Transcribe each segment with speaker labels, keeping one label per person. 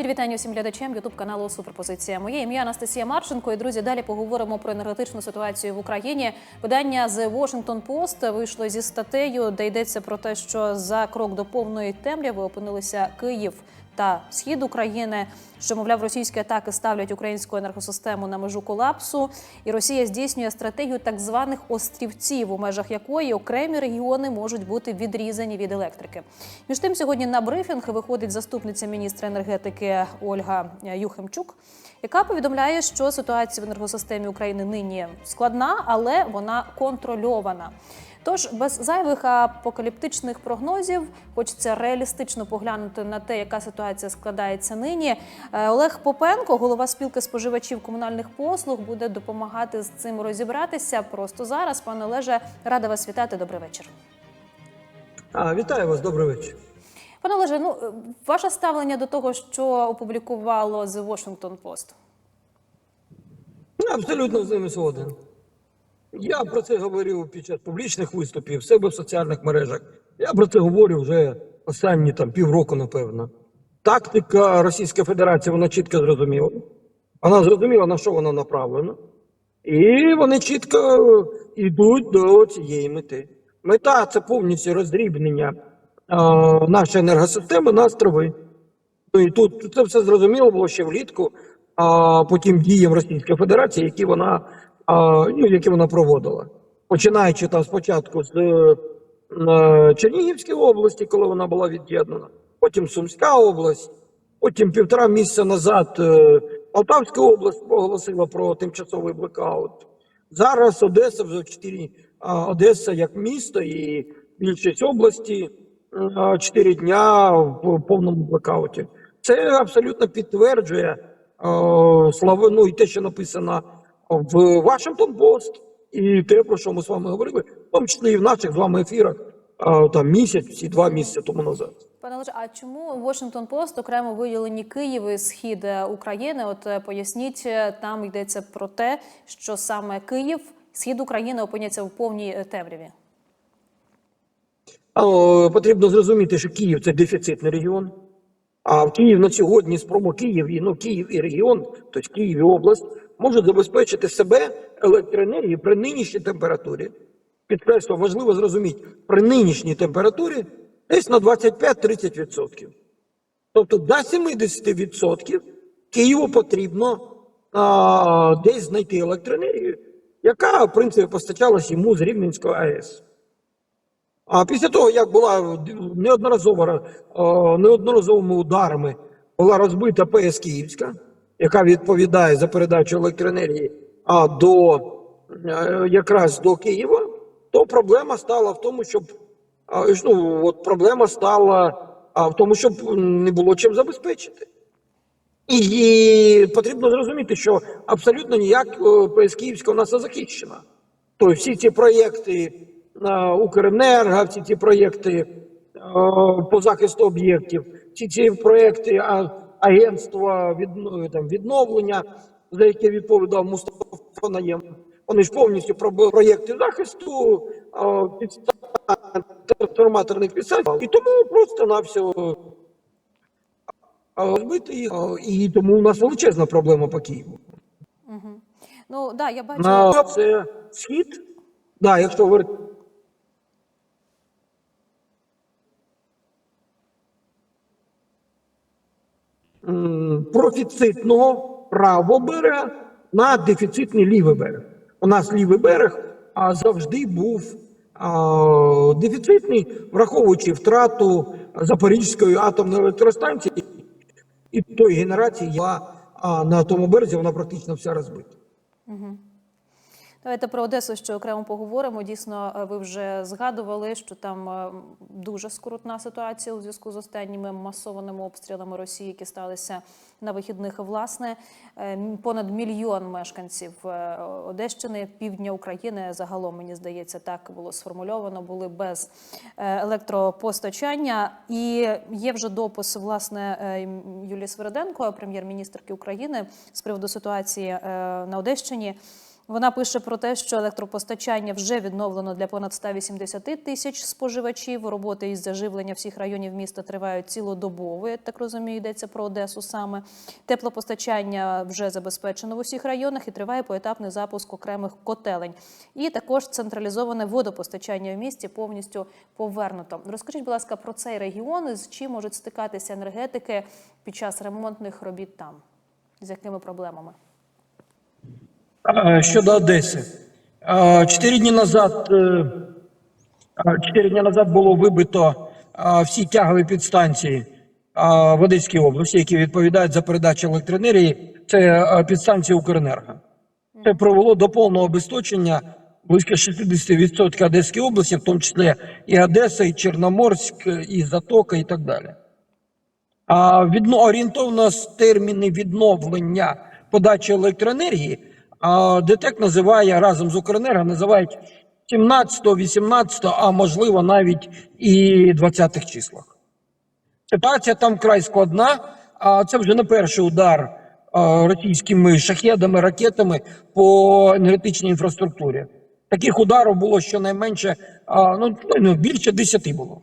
Speaker 1: Щирі вітання усім глядачам Ютуб каналу Суперпозиція. Моє ім'я Анастасія Марченко. І друзі, далі поговоримо про енергетичну ситуацію в Україні. Видання The Washington Post вийшло зі статтею, де йдеться про те, що за крок до повної темряви опинилися Київ та схід України, що мовляв, російські атаки ставлять українську енергосистему на межу колапсу, і Росія здійснює стратегію так званих острівців, у межах якої окремі регіони можуть бути відрізані від електрики. Між тим, сьогодні на брифінг виходить заступниця міністра енергетики Ольга Юхимчук, яка повідомляє, що ситуація в енергосистемі України нині складна, але вона контрольована. Тож без зайвих апокаліптичних прогнозів хочеться реалістично поглянути на те, яка ситуація складається нині. Е, Олег Попенко, голова спілки споживачів комунальних послуг, буде допомагати з цим розібратися просто зараз. Пане Олеже, рада вас вітати. Добрий вечір.
Speaker 2: А, вітаю вас, добрий вечір.
Speaker 1: Пане Олеже, ну е, ваше ставлення до того, що опублікувало The Washington Post?
Speaker 2: Я абсолютно з ними згоден. Я про це говорив під час публічних виступів, себе в соціальних мережах. Я про це говорю вже останні там півроку, напевно. Тактика Російської Федерації вона чітко зрозуміла. Вона зрозуміла, на що вона направлена. І вони чітко йдуть до цієї мети. Мета це повністю роздрібнення а, нашої енергосистеми на острови. Ну і тут це все зрозуміло було ще влітку, а потім діям Російської Федерації, які вона, а, ну, які вона проводила. Починаючи там спочатку з е, Чернігівської області, коли вона була від'єднана, потім Сумська область, потім півтора місяця назад е, Полтавська область оголосила про тимчасовий блекаут. Зараз Одеса вже чотири Одеса як місто і більшість області чотири дня в повному блекауті. Це абсолютно підтверджує о, славу, ну, і те, що написано в Вашингтон Пост, і те, про що ми з вами говорили, в тому числі і в наших з вами ефірах там місяць чи два місяці тому назад.
Speaker 1: Пане Олеже, а чому Washington Post окремо виділені Київ і схід України? От е, поясніть, е, там йдеться про те, що саме Київ, схід України опиняться в повній е, темряві.
Speaker 2: А, потрібно зрозуміти, що Київ це дефіцитний регіон. А в Київ на сьогодні спромо Київ і ну Київ і регіон, тобто Київ і область, можуть забезпечити себе електроенергією при нинішній температурі. Підкреслю, важливо зрозуміти, при нинішній температурі десь на 25-30%. Тобто до 70% Києву потрібно а, десь знайти електроенергію, яка, в принципі, постачалась йому з Рівненської АЕС. А після того, як була неодноразово, е, неодноразовими ударами була розбита ПС Київська, яка відповідає за передачу електроенергії а, до е, якраз до Києва, то проблема стала в тому, щоб ну, от проблема стала в тому, щоб не було чим забезпечити. І потрібно зрозуміти, що абсолютно ніяк е, ПС Київська у нас не захищена. Тобто всі ці проєкти Укренерго, всі ці проєкти е, по захисту об'єктів, всі ці проєкти агентства відновлення, за яке відповідав Мустафа Наєм, вони ж повністю про проєкти захисту е, підстав, трансформаторних підстав. І тому просто на всього збити їх. Е, І тому у нас величезна проблема по Києву.
Speaker 1: Ну да, я бачу.
Speaker 2: На це схід. Да, якщо говорити. Профіцитного правого берега на дефіцитний лівий берег. У нас лівий берег завжди був дефіцитний, враховуючи втрату Запорізької атомної електростанції і тої генерації, яка на тому березі вона практично вся розбита.
Speaker 1: Давайте про Одесу ще окремо поговоримо. Дійсно, е, ви вже згадували, що там е, дуже скрутна ситуація у зв'язку з останніми масованими обстрілами Росії, які сталися на вихідних. Власне, Е, понад мільйон мешканців Одещини, півдня України загалом мені здається, так було сформульовано, були без електропостачання. І є вже допис власне Юлії Свериденко, прем'єр-міністрки України, з приводу ситуації на Одещині. Вона пише про те, що електропостачання вже відновлено для понад 180 тисяч споживачів. Роботи із заживлення всіх районів міста тривають цілодобово. Я так розумію, йдеться про Одесу саме. Теплопостачання вже забезпечено в усіх районах і триває поетапний запуск окремих котелень. І також централізоване водопостачання в місті повністю повернуто. Розкажіть, будь ласка, про цей регіон з чим можуть стикатися енергетики під час ремонтних робіт там, з якими проблемами?
Speaker 2: Щодо Одеси. Чотири дні назад, е, чотири дні назад було вибито всі тягові підстанції в Одеській області, які відповідають за передачу електроенергії. Це підстанції Укренерго. Це привело до повного обесточення близько 60% Одеської області, в тому числі і Одеса, і Чорноморськ, і Затока, і так далі. А відно, орієнтовно з терміни відновлення подачі електроенергії а, ДТЕК називає разом з Укренерго називають 17, 18, а можливо навіть і 20-х числах. Ситуація там край складна, а це вже не перший удар російськими шахедами, ракетами по енергетичній інфраструктурі. Таких ударів було щонайменше ну, ну, більше 10 було.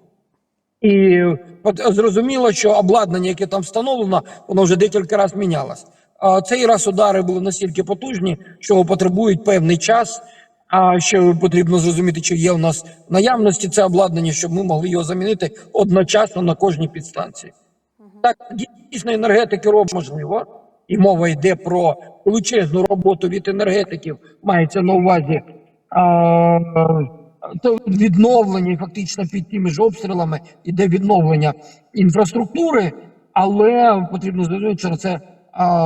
Speaker 2: І зрозуміло, що обладнання, яке там встановлено, воно вже декілька разів мінялось. Цей раз удари були настільки потужні, що потребують певний час. А ще потрібно зрозуміти, чи є у нас наявності це обладнання, щоб ми могли його замінити одночасно на кожній підстанції. Так, дійсно, енергетики робить можливо, і мова йде про величезну роботу від енергетиків, мається на увазі а, відновлення, фактично під тими ж обстрілами іде відновлення інфраструктури, але потрібно зрозуміти, що це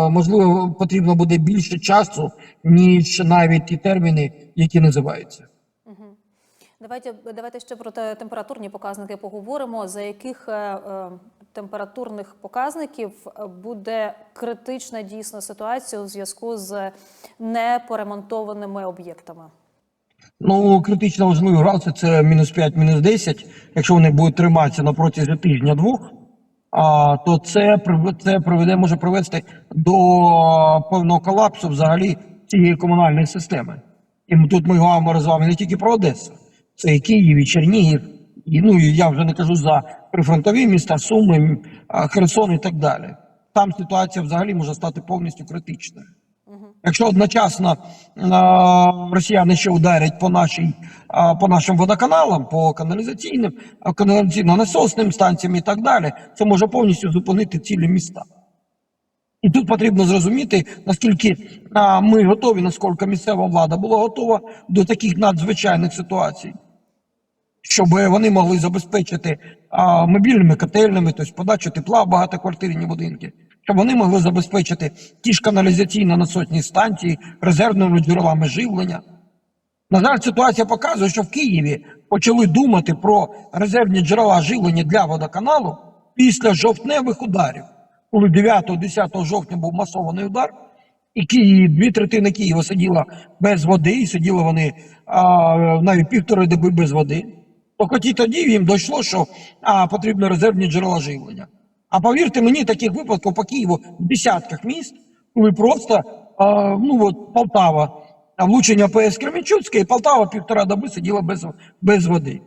Speaker 2: можливо потрібно буде більше часу, ніж навіть ті терміни, які називаються.
Speaker 1: Давайте давайте ще про те- температурні показники поговоримо. За яких е, е, температурних показників е, буде критична дійсно ситуація у зв'язку з непоремонтованими об'єктами?
Speaker 2: Ну, критично важливі градуси це мінус 5, мінус 10. Якщо вони будуть триматися на протязі тижня-двох, то це, це приведе, може привести до певного колапсу взагалі цієї комунальної системи. І тут ми говоримо з вами не тільки про Одесу, це і Київ, і Чернігів, і, ну, я вже не кажу за прифронтові міста, Суми, Херсон і так далі. Там ситуація взагалі може стати повністю критичною. Якщо одночасно росіяни ще ударять по нашій по нашим водоканалам, по каналізаційним, каналізаційно-насосним станціям і так далі, це може повністю зупинити цілі міста. І тут потрібно зрозуміти, наскільки ми готові, наскільки місцева влада була готова до таких надзвичайних ситуацій, щоб вони могли забезпечити мобільними котельнями, тобто подачу тепла в багатоквартирні будинки, щоб вони могли забезпечити ті ж каналізаційно-насосні станції резервними джерелами живлення. На жаль, ситуація показує, що в Києві почали думати про резервні джерела живлення для водоканалу після жовтневих ударів, коли 9-10 жовтня був масований удар, і Київ, дві третини Києва сиділа без води, і сиділи вони а, навіть півтори доби без води. То хоч і тоді їм дійшло, що а, потрібно резервні джерела живлення. А повірте мені, таких випадків по Києву в десятках міст, коли просто а, ну от Полтава, влучення ПС Кременчуцьке, і Полтава півтора доби сиділа без, без води.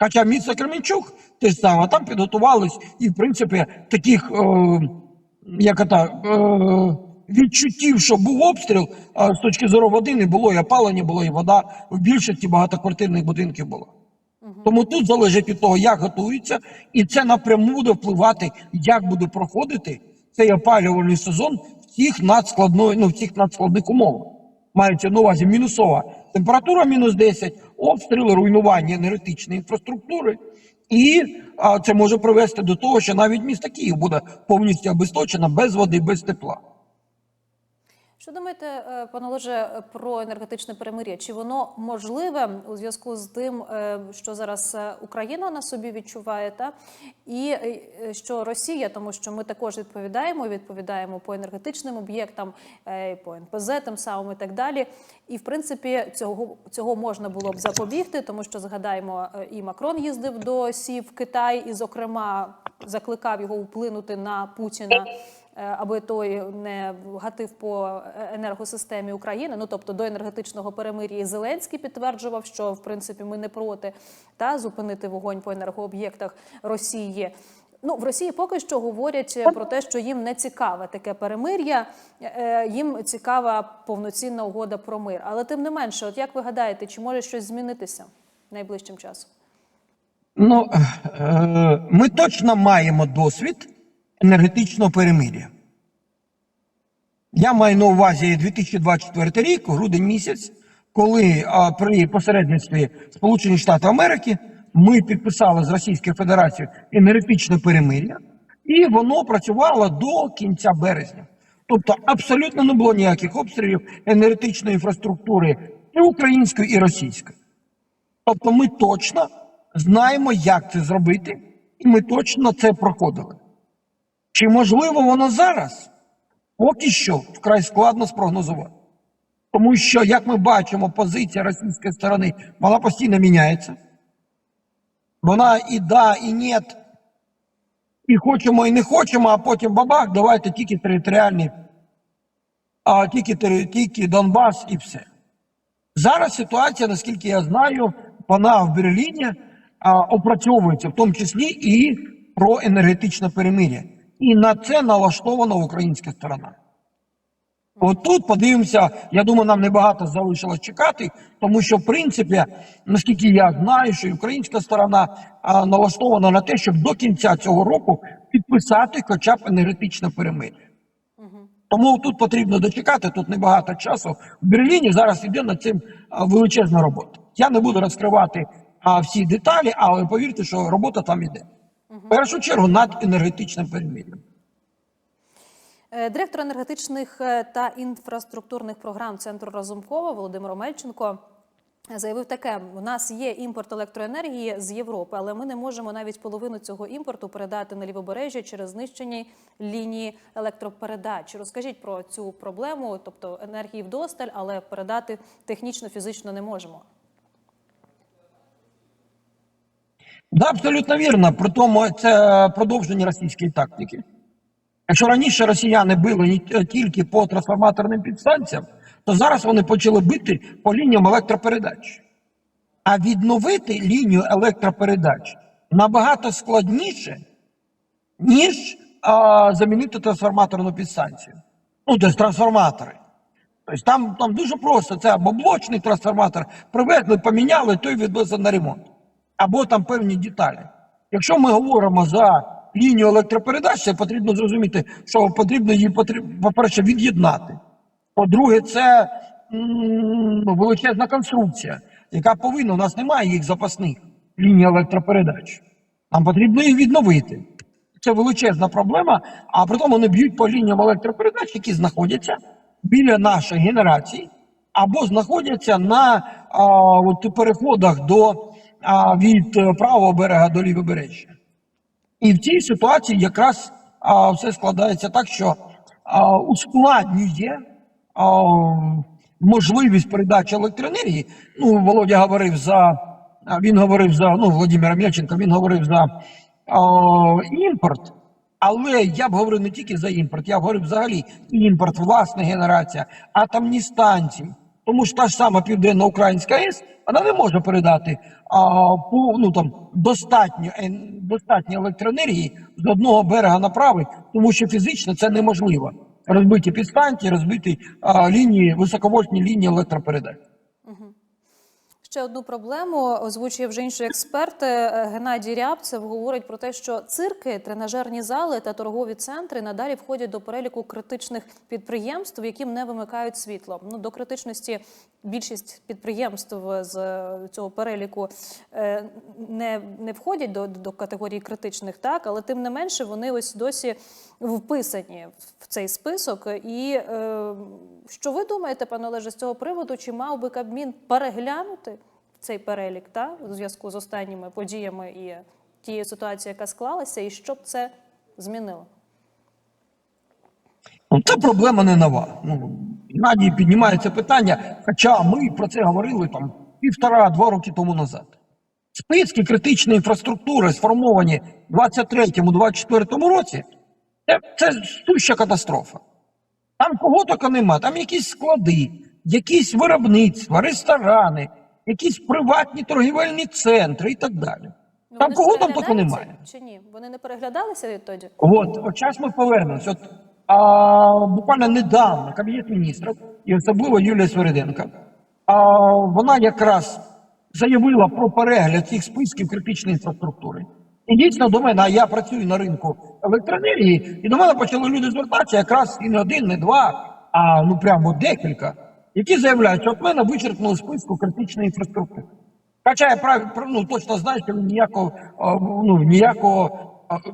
Speaker 2: Хоча місто Кременчук те ж саме, там підготувались, і в принципі таких е, як ото, е, відчуттів, що був обстріл е, з точки зору води не було, і опалення було, і вода в більшості багатоквартирних будинків була. Тому тут залежить від того, як готуються, і це напряму буде впливати, як буде проходити цей опалювальний сезон в цих надскладної, ну, в цих надскладних умовах. Мається на увазі мінусова температура мінус 10, обстріли, руйнування енергетичної інфраструктури. І а, це може привести до того, що навіть місто Київ буде повністю обесточено без води, без тепла.
Speaker 1: Що думаєте, е, пане Олеже, про енергетичне перемир'я? Чи воно можливе у зв'язку з тим, е, що зараз е, Україна на собі відчуває, та і що Росія, тому що ми також відповідаємо, відповідаємо по енергетичним об'єктам, по НПЗ тим самим і так далі. І в принципі цього цього можна було б запобігти, тому що згадаємо, і Макрон їздив до Сі в Китай, і, зокрема, закликав його вплинути на Путіна. Е, аби той не гатив по е, енергосистемі України. Ну тобто до енергетичного перемир'я Зеленський підтверджував, що в принципі ми не проти та зупинити вогонь по енергооб'єктах Росії. Ну в Росії поки що говорять про те, що їм не цікаве таке перемир'я, е, їм цікава повноцінна угода про мир. Але тим не менше, от як ви гадаєте, чи може щось змінитися найближчим часом?
Speaker 2: Ну, ми точно маємо досвід енергетичного перемир'я. Я маю на увазі 2024 рік, грудень місяць, коли а, при посередництві Сполучених Штатів Америки ми підписали з Російською Федерацією енергетичне перемир'я, і воно працювало до кінця березня. Тобто абсолютно не було ніяких обстрілів енергетичної інфраструктури і української, і російської. Тобто ми точно знаємо, як це зробити, і ми точно це проходили. Чи можливо воно зараз? Поки що вкрай складно спрогнозувати. Тому що, як ми бачимо, позиція російської сторони вона постійно міняється. Вона і да, і ні, і хочемо, і не хочемо, а потім бабах, давайте тільки територіальні, а тільки, тільки Донбас і все. Зараз ситуація, наскільки я знаю, вона в Берліні а, опрацьовується, в тому числі і про енергетичне перемир'я. І на це налаштована українська сторона. От тут подивимося, я думаю, нам небагато залишилось чекати, тому що, в принципі, наскільки я знаю, що українська сторона а, налаштована на те, щоб до кінця цього року підписати хоча б енергетичне перемир'я. Тому тут потрібно дочекати, тут небагато часу. В Берліні зараз йде над цим величезна робота. Я не буду розкривати а, всі деталі, але повірте, що робота там йде. В першу чергу над енергетичним перемир'ям.
Speaker 1: Е, Директор енергетичних е, та інфраструктурних програм центру Разумкова Володимир Омельченко заявив таке: у нас є імпорт електроенергії з Європи, але ми не можемо навіть половину цього імпорту передати на лівобережжя через знищені лінії електропередач. Розкажіть про цю проблему, тобто енергії вдосталь, але передати технічно, фізично не можемо.
Speaker 2: Да, абсолютно вірно. При тому це продовження російської тактики. Якщо раніше росіяни били не тільки по трансформаторним підстанціям, то зараз вони почали бити по лініям електропередач. А відновити лінію електропередач набагато складніше, ніж а, замінити трансформаторну підстанцію. Ну, тобто трансформатори. Тобто там, там дуже просто. Це або блочний трансформатор, привезли, поміняли, той відвезли на ремонт. Або там певні деталі. Якщо ми говоримо за лінію електропередач, це потрібно зрозуміти, що потрібно її, по-перше, від'єднати. По-друге, це величезна конструкція, яка повинна, у нас немає їх запасних ліній електропередач. Нам потрібно їх відновити. Це величезна проблема, а при тому вони б'ють по лініям електропередач, які знаходяться біля нашої генерації, або знаходяться на а, от, переходах до, від е, правого берега до лівобережжя. І в цій ситуації якраз все складається так, що ускладнює можливість передачі електроенергії. Ну, Володя говорив за він говорив за ну, Володимир Мельченко, він говорив за імпорт. Але я б говорив не тільки за імпорт, я б говорив взагалі імпорт, власна генерація, атомні станції. Тому що та ж сама Південна Українська АЕС, вона не може передати а, по, ну, там, достатньо, достатньо електроенергії з одного берега на правий, тому що фізично це неможливо. Розбиті підстанції, розбиті а, лінії, високовольтні лінії електропередач.
Speaker 1: Ще одну проблему озвучує вже інший експерт Е, Геннадій Рябцев. Говорить про те, що цирки, тренажерні зали та торгові центри надалі входять до переліку критичних підприємств, яким не вимикають світло. Ну до критичності більшість підприємств з е, цього переліку е, не, не входять до, до категорії критичних, так але тим не менше вони ось досі вписані в цей список. І е, що ви думаєте, пане Олеже, з цього приводу? Чи мав би Кабмін переглянути цей перелік та у зв'язку з останніми подіями і тією ситуацією, яка склалася, і що б це змінило?
Speaker 2: Ну, це проблема не нова. Ну, Геннадій піднімає це питання, хоча ми про це говорили там півтора-два роки тому назад. Списки критичної інфраструктури сформовані в 23-24 році, Це, це суща катастрофа. Там кого тільки нема, там якісь склади, якісь виробництва, ресторани, якісь приватні торгівельні центри і так далі.
Speaker 1: Ну,
Speaker 2: Там кого там тільки немає.
Speaker 1: Чи ні? Вони не переглядалися відтоді?
Speaker 2: От, от зараз ми повернемось. От, а, буквально недавно Кабінет міністрів, і особливо Юлія Свериденко, а, вона якраз заявила про перегляд цих списків критичної інфраструктури. І дійсно до мене, а я працюю на ринку електроенергії, і до мене почали люди звертатися якраз і не один, не два, а ну прямо декілька, які заявляють, що от мене вичерпнули списку критичної інфраструктури. Хоча я ну, точно знаю, що ніякого, ну, ніякого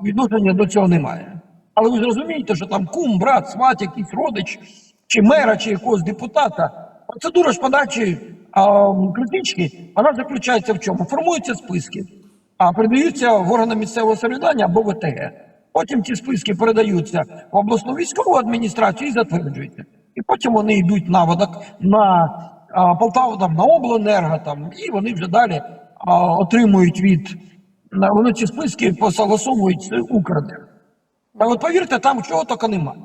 Speaker 2: відношення до цього немає. Але ви зрозумієте, що там кум, брат, сват, якийсь родич, чи мера, чи якогось депутата. Процедура ж подачі а, критички, вона заключається в чому? Формуються списки, а передаються в органи місцевого самоврядування або ВТГ. Потім ці списки передаються в обласну військову адміністрацію і затверджуються. І потім вони йдуть на водок на а, Полтаву, там, на обленерго, там, і вони вже далі а, отримують від вони ці списки посогласовують з Укренерго. Та от повірте, там чого тільки немає.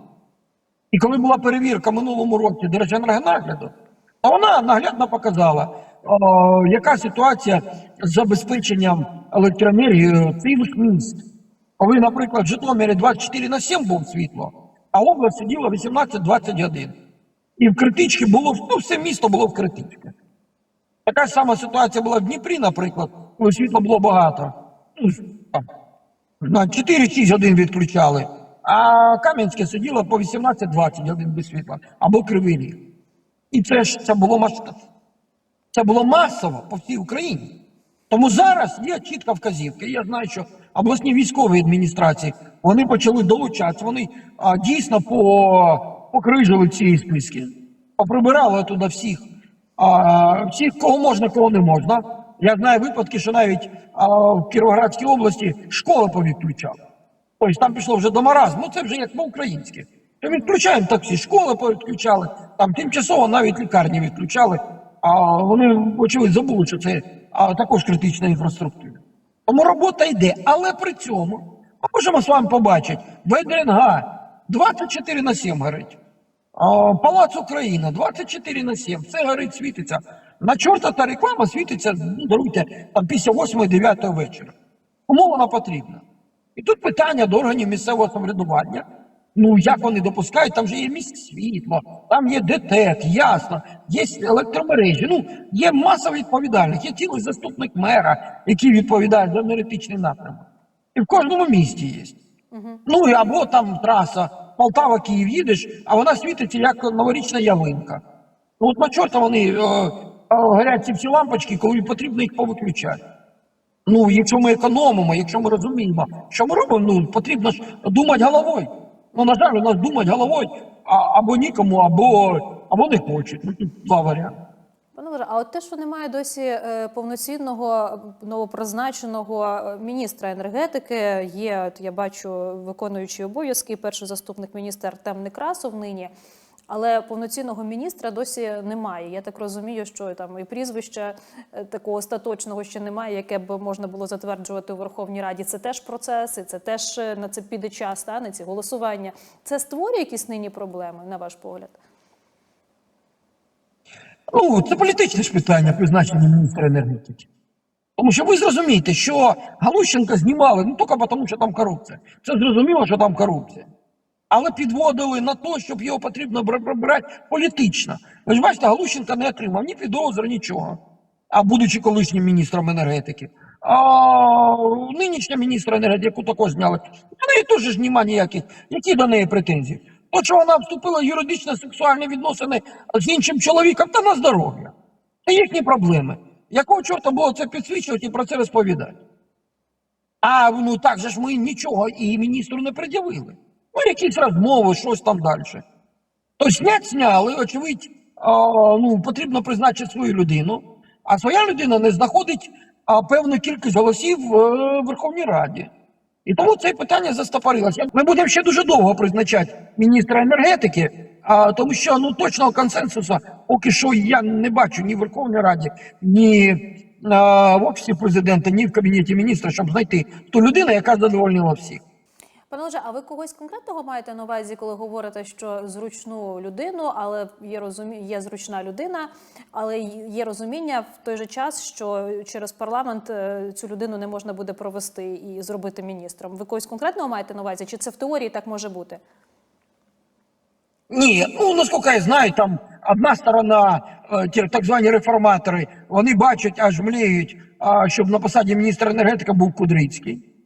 Speaker 2: І коли була перевірка минулому році Держенергонагляду, то вона наглядно показала, о, яка ситуація з забезпеченням електроенергією цих міст. Коли, наприклад, в Житомирі 24 на 7 був світло, а область сиділа 18-20 годин. І в критичці було, ну, все місто було в критичці. Така ж сама ситуація була в Дніпрі, наприклад, коли світла було багато. Ну, на 4-6 годин відключали, а Кам'янське сиділо по 18-20 годин без світла або Кривий. І це ж це було масштаб. Це було масово по всій Україні. Тому зараз є чітка вказівка. Я знаю, що обласні військові адміністрації вони почали долучатися. Вони а, дійсно по, покрижили ці списки, поприбирали туди всіх, а, всіх, кого можна, кого не можна. Я знаю випадки, що навіть а, в Кіровоградській області школи повідключали. Тобто там пішло вже до маразму, ну це вже як по-українськи. То відключаємо так всі школи повідключали, там тимчасово навіть лікарні відключали, а вони, очевидь, забули, що це а, також критична інфраструктура. Тому робота йде, але при цьому ми можемо з вами побачити, ВДНГ 24 на 7 горить. Палац Україна 24 на 7, все горить, світиться. На чорта та реклама світиться, ну, даруйте, там після 8-9 вечора. Кому вона потрібна? І тут питання до органів місцевого самоврядування. Ну, як вони допускають, там же є міськ світло, там є ДТЕК, ясно, є електромережі. Ну, є маса відповідальних, є цілий заступник мера, який відповідає за енергетичний напрямок. І в кожному місті є. Ну, і або там траса Полтава-Київ їдеш, а вона світиться як новорічна ялинка. Ну, от на чорта вони е, е, горять ці всі лампочки, коли потрібно їх повиключати. Ну, якщо ми економимо, якщо ми розуміємо, що ми робимо, ну потрібно ж думати головою. Ну, на жаль, у нас думати головою або нікому, або, або не хочуть. Ну, два варіанти.
Speaker 1: А от те, що немає досі е, повноцінного новопризначеного е, міністра енергетики, є, от я бачу, виконуючий обов'язки, перший заступник міністра Артем Некрасов нині. Але повноцінного міністра досі немає. Я так розумію, що там і прізвища е, такого остаточного ще немає, яке б можна було затверджувати у Верховній Раді. Це теж процеси, це теж е, на це піде час, та, на ці голосування. Це створює якісь нині проблеми, на ваш погляд?
Speaker 2: Ну, це політичне ж питання призначення міністра енергетики. Тому що ви зрозумієте, що Галущенка знімали не тільки тому, що там корупція. Це зрозуміло, що там корупція. Але підводили на те, щоб його потрібно бра- бра- брати політично. Ви ж бачите, Галущенка не отримав ні підозри, нічого. А будучи колишнім міністром енергетики. А нинішня міністра енергетики, яку також зняли, до неї теж нема ніяких. Які до неї претензії? То, що вона вступила в юридично-сексуальні відносини з іншим чоловіком, та на здоров'я. Це їхні проблеми. Якого чорта було це підсвічувати і про це розповідати? А ну так же ж ми нічого і міністру не пред'явили. Ну, якісь розмови, щось там далі. То снять сняли, очевидь, а, ну, потрібно призначити свою людину, а своя людина не знаходить а, певну кількість голосів в е, Верховній Раді. І тому це питання застопорилося. Ми будемо ще дуже довго призначати міністра енергетики, а, тому що ну, точного консенсусу поки що я не бачу ні в Верховній Раді, ні а, в Офісі президента, ні в Кабінеті міністра, щоб знайти ту людину, яка задовольнила всіх.
Speaker 1: Пане Олеже, а ви когось конкретного маєте на увазі, коли говорите, що зручну людину, але є розумі... є зручна людина, але є розуміння в той же час, що через парламент е, цю людину не можна буде провести і зробити міністром. Ви когось конкретного маєте на увазі? Чи це в теорії так може бути?
Speaker 2: Ні, ну наскільки я знаю, там одна сторона, е, ті так звані реформатори, вони бачать, аж мліють, щоб на посаді міністра енергетики був Кудрицький.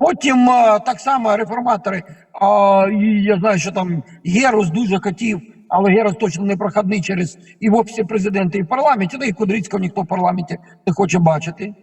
Speaker 2: Потім е, так само реформатори, а, і я знаю, що там Герус дуже хотів, але Герус точно не проходний через і в офісі президента, і в парламенті, та і Кудрицького ніхто в парламенті не хоче бачити.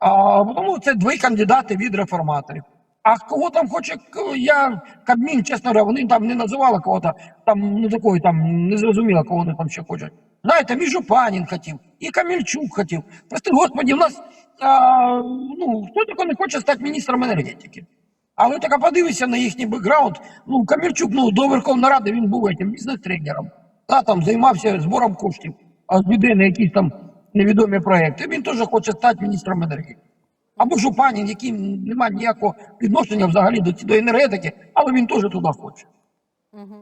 Speaker 2: А, тому це дві кандидати від реформаторів. А кого там хоче, я Кабмін, чесно говоря, вони там не називали кого-то, там ну такої там не зрозуміло, кого вони там ще хочуть. Знаєте, між Панін хотів, і Камільчук хотів. Прости господі, в нас а, ну хто тако не хоче стати міністром енергетики. Але така подивися на їхній бекграунд. Ну, Камільчук, ну, до Верховної Ради він був этим бізнес-тренером. Та там займався збором коштів, а з людей на якісь там невідомі проекти. Він теж хоче стати міністром енергетики. Або Жупанін, який немає ніякого відношення взагалі до, до енергетики, але він теж туди хоче.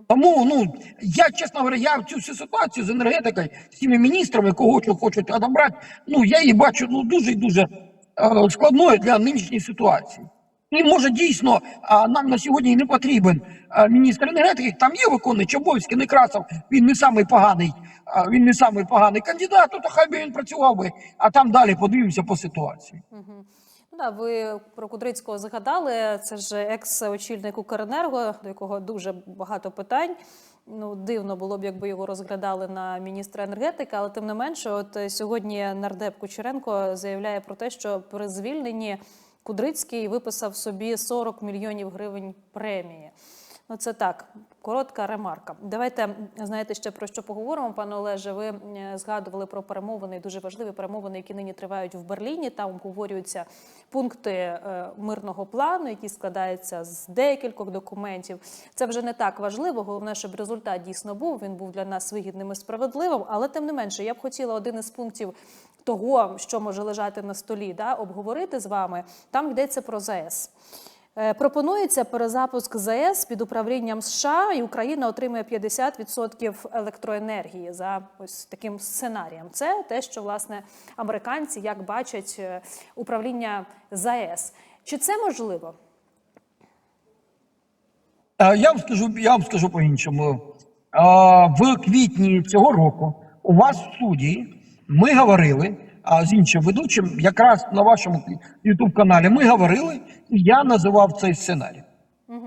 Speaker 2: Тому ну я чесно говоря, я в цю всю ситуацію з енергетикою, з цими міністрами, кого що хочуть одобрати, ну я її бачу ну дуже і дуже е, складною для нинішньої ситуації. І може дійсно а, нам на сьогодні не потрібен а, міністр енергетики. Там є виконуючий обов'язки Некрасов. Він не самий поганий, а, він не самий поганий кандидат. То хай би він працював би, а там далі подивимося по ситуації.
Speaker 1: Ну да, ви про Кудрицького згадали. Це ж екс-очільник Укренерго, до якого дуже багато питань. Ну, дивно було б, якби його розглядали на міністра енергетики, але тим не менше, от сьогодні нардеп Кучеренко заявляє про те, що при звільненні Кудрицький виписав собі 40 мільйонів гривень премії. Ну, це так, коротка ремарка. Давайте знаєте ще про що поговоримо, пане Олеже. Ви згадували про перемовини, дуже важливі перемовини, які нині тривають в Берліні. Там обговорюються пункти е, мирного плану, які складаються з декількох документів. Це вже не так важливо. Головне, щоб результат дійсно був. Він був для нас вигідним і справедливим. Але тим не менше, я б хотіла один із пунктів того, що може лежати на столі, да, обговорити з вами. Там йдеться про ЗАЕС. Е, Пропонується перезапуск ЗАЕС під управлінням США, і Україна отримує 50% електроенергії за ось таким сценарієм. Це те, що власне американці як бачать е, управління ЗАЕС. Чи це можливо?
Speaker 2: Е, Я вам скажу, я вам скажу по-іншому. В квітні цього року у вас в студії ми говорили а з іншим ведучим, якраз на вашому youtube каналі ми говорили, і я називав цей сценарій.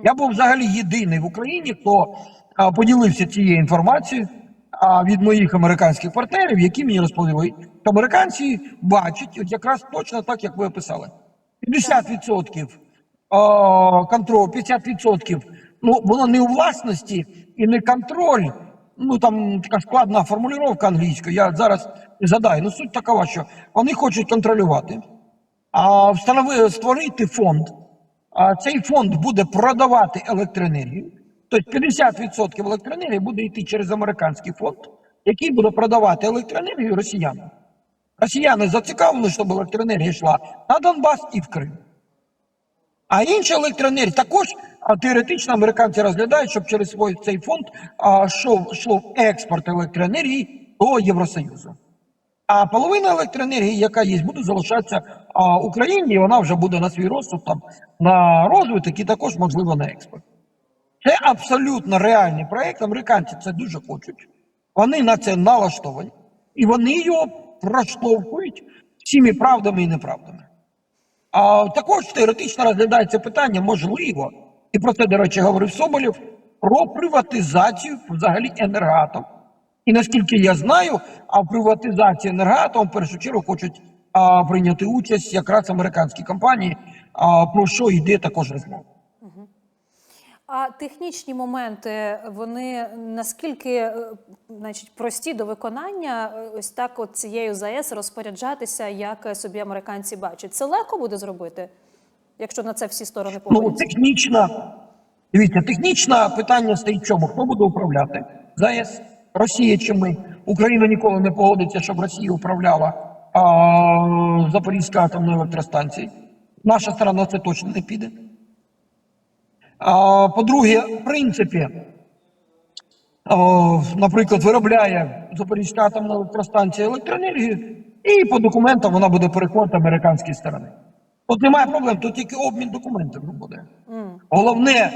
Speaker 2: Я був взагалі єдиний в Україні, хто а, поділився цією інформацією а, від моїх американських партнерів, які мені розповіли, що американці бачать от якраз точно так, як ви описали. 50% а, контроль, 50%. Ну, воно не у власності і не контроль. Ну там така складна формулювання англійською. Я зараз не задаю. Ну суть такова, що вони хочуть контролювати, а встанови створити фонд. А цей фонд буде продавати електроенергію. Тобто 50% електроенергії буде йти через американський фонд, який буде продавати електроенергію росіянам. Росіяни зацікавлені, щоб електроенергія йшла на Донбас і в Крим. А інша електроенергія також а, теоретично американці розглядають, щоб через цей фонд йшов, експорт електроенергії до Євросоюзу. А половина електроенергії, яка є, буде залишатися а, Україні, і вона вже буде на свій розсуд там на розвиток і також можливо на експорт. Це абсолютно реальний проект. Американці це дуже хочуть. Вони на це налаштовані, і вони його проштовхують всіми правдами і неправдами. А також теоретично розглядається питання, можливо, і про це, до речі, говорив Соболєв, про приватизацію взагалі енергатом. І наскільки я знаю, а в приватизації енергатом в першу чергу хочуть а, прийняти участь якраз американські компанії, а, про що йде також розмова.
Speaker 1: А технічні моменти вони наскільки е, значить, прості до виконання, е, ось так от цією ЗАЕС розпоряджатися, як собі американці бачать. Це легко буде зробити, якщо на це всі сторони
Speaker 2: Ну,
Speaker 1: погодяться?
Speaker 2: технічно, дивіться, технічно питання стоїть в чому? Хто буде управляти? ЗАЕС, Росія чи ми? Україна ніколи не погодиться, щоб Росія управляла а, Запорізькою атомною електростанцією. Наша сторона це точно не піде. А, по-друге, в принципі, о, наприклад, виробляє Запорізька атомна електростанція електроенергію, і по документам вона буде переходити американській стороні. Тут немає проблем, тут тільки обмін документами буде. Головне,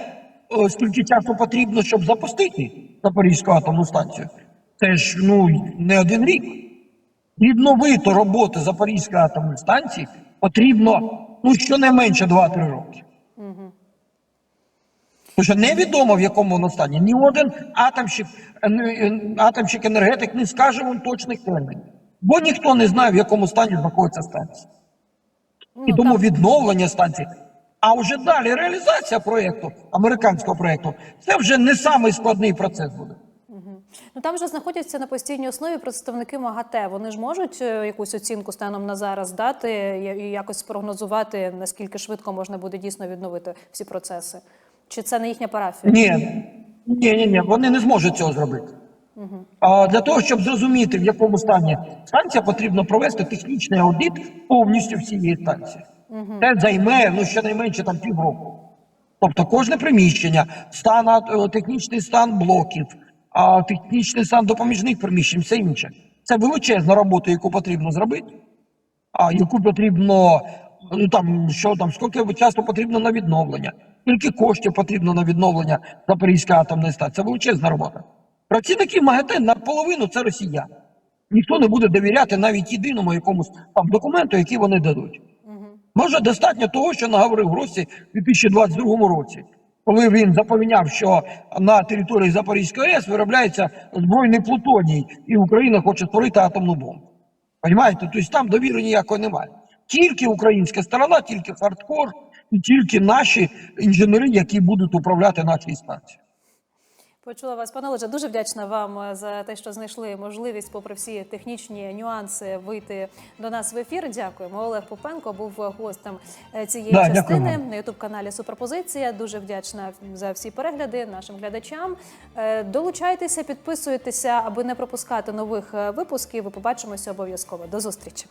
Speaker 2: о, скільки часу потрібно, щоб запустити Запорізьку атомну станцію. Це ж ну, не один рік. Відновити роботу Запорізької атомної станції потрібно ну, щонайменше 2-3 роки. Тому що невідомо, в якому воно стані. Ні один атомщик, е, е, атомщик енергетик не скаже вам точних термінів. Бо ніхто не знає, в якому стані знаходиться станція. І
Speaker 1: Ну,
Speaker 2: тому відновлення станції. А вже далі реалізація проєкту, американського проєкту, це вже не самий складний процес буде.
Speaker 1: Ну там же знаходяться на постійній основі представники МАГАТЕ. Вони ж можуть е, якусь оцінку станом на зараз дати і якось спрогнозувати, наскільки швидко можна буде дійсно відновити всі процеси. Чи це не їхня парафія?
Speaker 2: Ні, ні, ні, ні, вони не зможуть цього зробити. А для того, щоб зрозуміти, в якому стані станція, потрібно провести технічний аудит повністю всієї станції. Це займе ну, щонайменше там півроку. Тобто кожне приміщення, стан, е, технічний стан блоків, а, технічний стан допоміжних приміщень, все інше. Це величезна робота, яку потрібно зробити, а яку потрібно, ну там що там, скільки часу потрібно на відновлення, скільки коштів потрібно на відновлення Запорізької атомної станції. Це величезна робота. Працівники МАГАТЕ наполовину це росіяни. Ніхто не буде довіряти навіть єдиному якомусь там документу, який вони дадуть. Може, достатньо того, що наговорив Гросі у 2022 році, коли він запевняв, що на території Запорізької АЕС виробляється збройний плутоній, і Україна хоче створити атомну бомбу. Понимаєте? Тобто там довіри ніякої немає. Тільки українська сторона, тільки хардкор, і тільки наші інженери, які будуть управляти нашою станцією.
Speaker 1: Почула вас, пане Олеже. Дуже вдячна вам е, за те, що знайшли можливість, попри всі технічні нюанси, вийти до нас в ефір. Дякуємо. Олег Попенко був гостем е, цієї
Speaker 2: Да,
Speaker 1: частини
Speaker 2: дякуємо.
Speaker 1: на ютуб каналі Суперпозиція. Дуже вдячна за всі перегляди нашим глядачам. Е, Долучайтеся, підписуйтеся, аби не пропускати нових випусків. І побачимося обов'язково. До зустрічі.